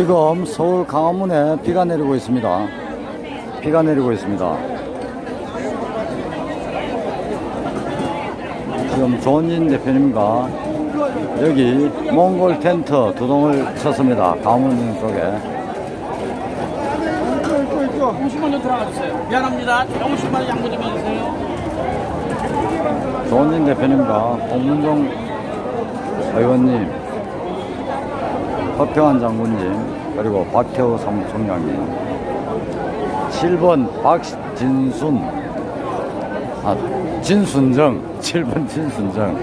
지금 서울 강화문에 비가 내리고 있습니다. 비가 내리고 있습니다. 지금 조은진 대표님과 여기 몽골 텐트 두 동을 쳤습니다. 강화문 쪽에. 50만 원 들어가 주세요. 미안합니다. 50만 원 양보 좀 해주세요. 조은진 대표님과 홍문종 의원님, 허평한 장군님, 그리고 박태호 사무총장님, 7번 박진순, 아, 진순정, 7번 진순정,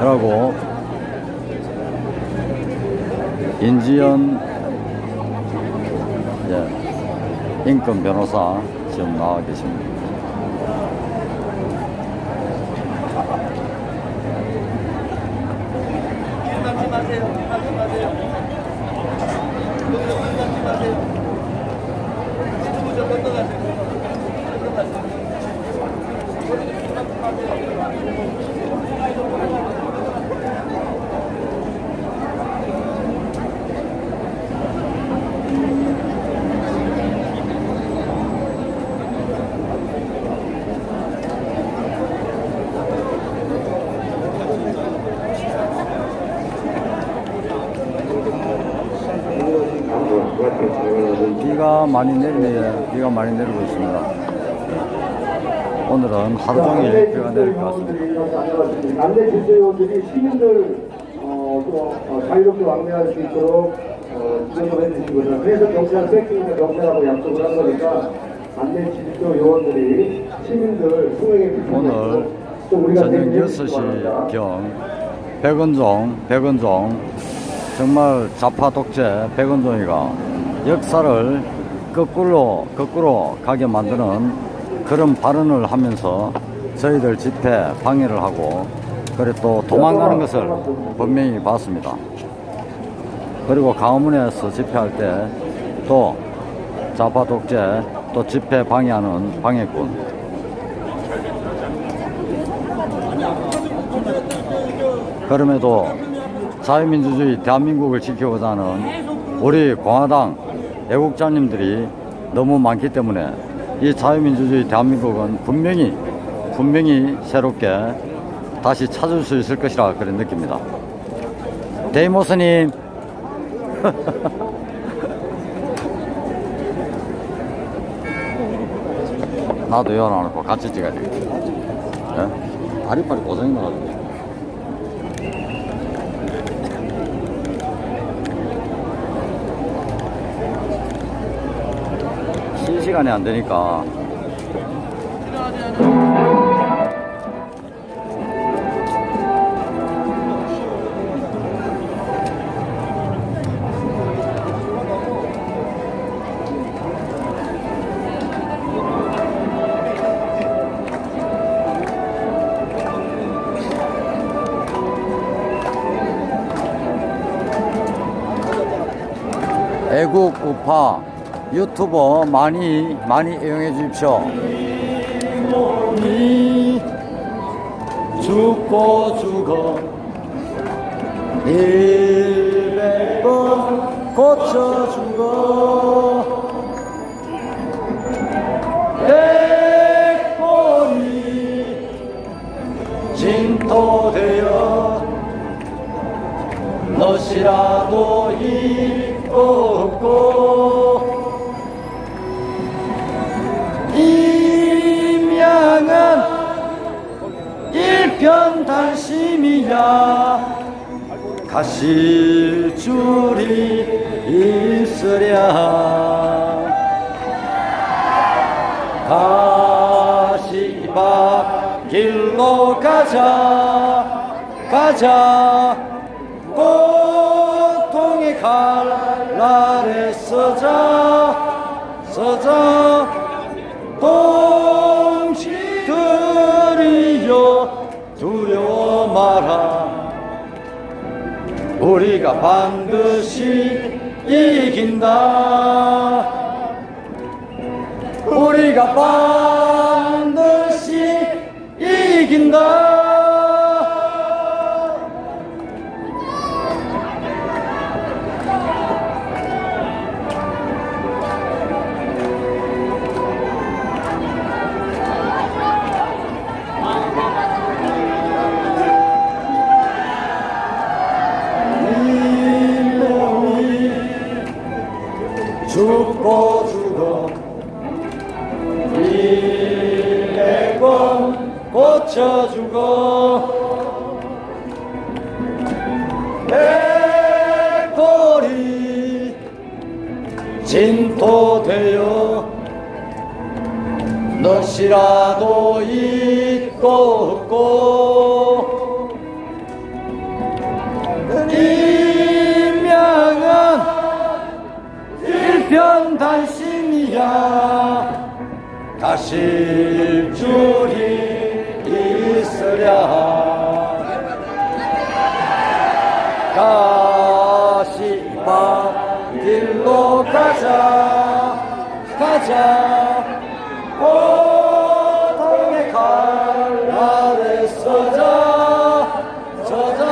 그리고 인지연, 예, 인권 변호사 지금 나와 계십니다. 비가 많이 내리네, 비가 많이 내리고 있습니다. 오늘은 하루 종일 비가 내릴 것 같습니다. 남대 질서요원들이 시민들 어, 또 어, 자유롭게 왕래할 수 있도록 어, 지원을 해주시거든요. 그래서 경찰 뺏기니까 경찰하고 약속을 한 거니까 남대 질서 요원들이 시민들 수행에 오늘 저녁 대비해 주시기 6시 경 백은종, 백은종 정말 좌파 독재 백은종이가 역사를 거꾸로 거꾸로 가게 만드는 그런 발언을 하면서 저희들 집회 방해를 하고 그래 또 도망가는 것을 분명히 봤습니다. 그리고 강화문에서 집회할 때또 좌파 독재 또 집회 방해하는 방해꾼 그럼에도 자유민주주의 대한민국을 지키고자 하는 우리 공화당 애국자님들이 너무 많기 때문에 이 자유민주주의 대한민국은 분명히 분명히 새롭게 다시 찾을 수 있을 것이라 그런 느낍니다. 데이모스님 나도 열어놓고 같이 찍어야 되겠다. 예? 다리빨이 고생이 나가지고. 실 시간이 안 되니까. 애국 우파 유튜버 많이 많이 이용해 주십시오. 이 죽고 죽어 일백 번 고쳐 죽어 백번이 진토되어 너시라도 잊고 없고 일편단심이야. 가실 줄이 있으랴. 가시밭 길로 가자 가자. 고통의 칼날에 서자 서자. 동 우리가 반드시 이긴다. 우리가 반 진토되어 넛이라도 있고 없고 임명은 일편단심이야. 가실 줄이 있으랴. 가 가자 가자. 고통의 칼 아래 서자 서자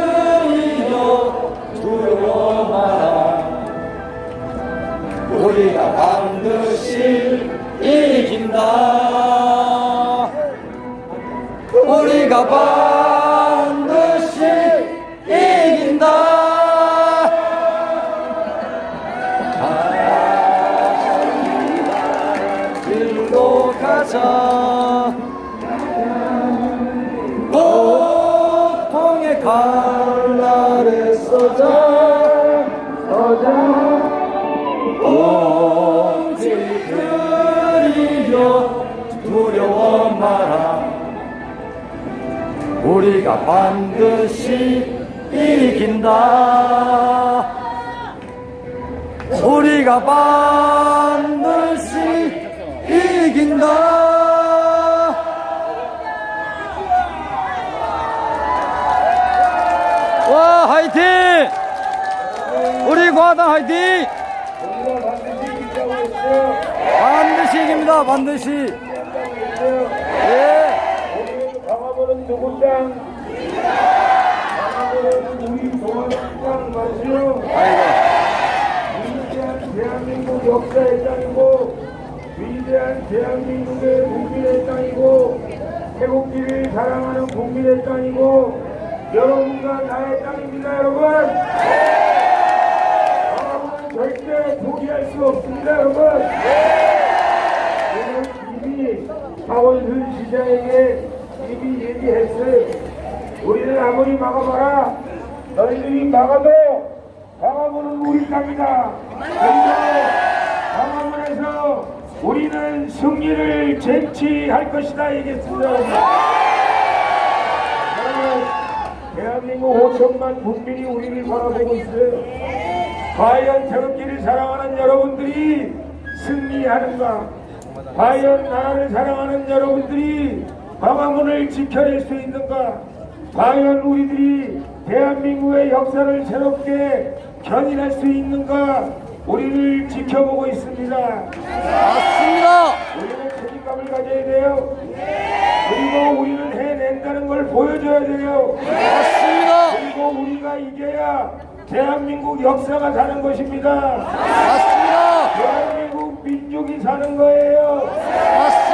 동지들이여 두려워 마라 우리가 반드시 이긴다. 우리가 반 우리가 반드시 이긴다. 우리가 반드시 이긴다. 와 화이팅! 우리 과당 화이팅! 반드시 이깁니다 반드시. 예. 강화도는 누구짱 강화도는 우리 동안짱? 아이고 위대한 대한민국 역사의 땅이고 위대한 대한민국의 국민의 땅이고 태국기를 사랑하는 국민의 땅이고 여러분과 나의 땅입니다 여러분. 여러분은 절대 포기할 수 없습니다 여러분. 저는 이미 박원순 시장에게 이미 얘기했어요 우리는 아무리 막아봐라 너희들이 막아도 강화문은 우리 땅이다. 그리고 강화문에서 우리는 승리를 쟁취할 것이다 얘기했습니다. 대한민국 5천만 국민이 우리를 바라보고 있어요. 과연 태극기를 사랑하는 여러분들이 승리하는가? 과연 나라를 사랑하는 여러분들이 광화문을 지켜낼 수 있는가? 과연 우리들이 대한민국의 역사를 새롭게 견인할 수 있는가? 우리를 지켜보고 있습니다. 맞습니다 우리는 책임감을 가져야 돼요. 그리고 우리는 해낸다는 걸 보여줘야 돼요. 맞습니다 그리고 우리가 이겨야 대한민국 역사가 사는 것입니다. 맞습니다 대한민국 민족이 사는 거예요. 맞습니다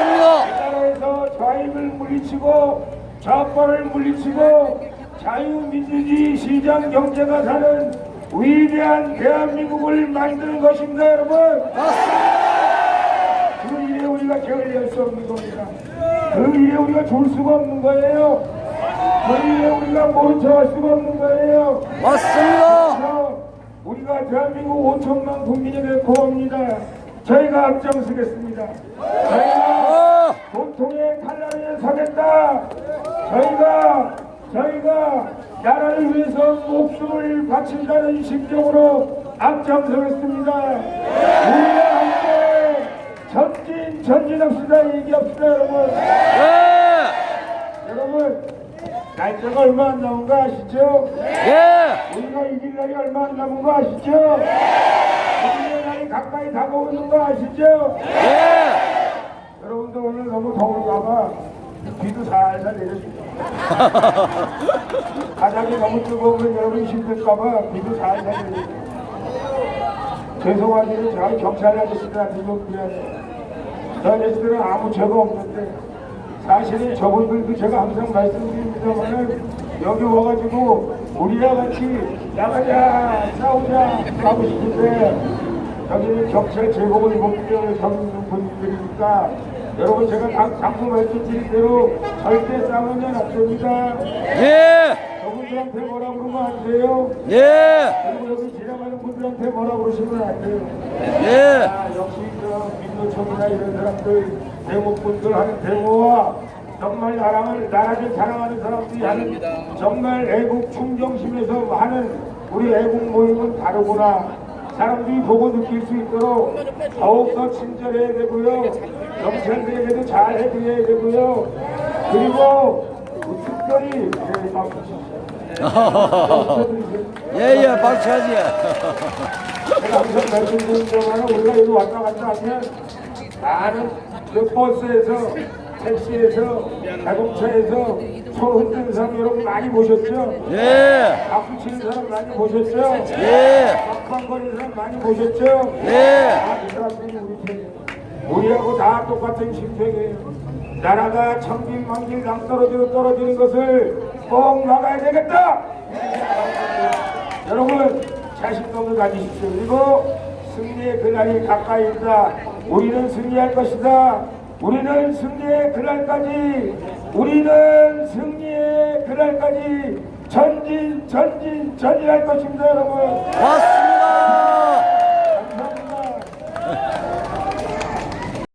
물리치고 좌파를 물리치고 자유민주주의 시장 경제가 사는 위대한 대한민국을 만드는 것입니다, 여러분. 그 일에 우리가 게을리할 수 없는 겁니다. 그 일에 우리가 졸 수가 없는 거예요. 그 일에 우리가 모른 척할 수가 없는 거예요. 맞습니다 우리가 대한민국 5천만 국민이 될 고합니다. 저희가 앞장서겠습니다. 저희가 저희가 저희가 나라를 위해서 목숨을 바친다는 심정으로 앞장서겠습니다. 우리가 함께 전진 전진합시다 얘기합시다 여러분. 예, 여러분 날짜가 얼마 안 남은 거 아시죠? 예, 우리가 이길 날이 얼마 안 남은 거 아시죠? 우리의 날이 가까이 다가오는 거 아시죠? 예. 여러분들 오늘 너무 더울까봐 비도 살살 내렸습니다. 바닥이 너무 뜨거우면 여러분 힘들까봐 비도 살살 내렸습니다. 죄송하지만 제가 경찰 아저씨들한테 좀 미안해요. 저 아저씨들은 아무 죄가 없는데 사실은 저분들도 제가 항상 말씀드립니다만 여기 와가지고 우리랑 같이 나가자 싸우자 하고 싶은데 여기는 경찰 제복을 서 있는 분들이니까 여러분 제가 당, 당부 말씀드린 대로 절대 싸우면 안 됩니다. 예, 저분들한테 뭐라 그러면 안 돼요. 예, 그리고 여기 지나가는 분들한테 뭐라 그러시면 안 돼요. 예, 아, 역시 저 민노총이나 이런 사람들 대목분들 하는 대모와 정말 나라를 나라를 사랑하는 사람들이 하는 정말 애국 충정심에서 하는 우리 애국 모임은 다르구나. 사람들이 보고 느낄 수 있도록 더욱더 친절해야 되고요 경찰들에게도 잘 해드려야 되고요 그리고 특별히 네, 박수 치십시오. 예, 예, 박수하지. 제가 항상 말씀드린 동안에 우리가 여기 왔다 갔다 하면 나는 그 버스에서 택시에서 자동차에서 손 흔드는 사람 여러분 많이 보셨죠? 예, 박수 치는 사람 많이 보셨죠? 예, 빡빡거리는 사람 많이 보셨죠? 예. 아, 그 사람들이. 우리하고 다 똑같은 심정이에요. 나라가 천길만길 낭떠러지로 떨어지는 것을 꼭 막아야 되겠다! 여러분 자신감을 가지십시오. 그리고 승리의 그날이 가까이 있다. 우리는 승리할 것이다. 우리는 승리의 그날까지 우리는 승리의 그날까지 전진 전진 전진할 것입니다 여러분.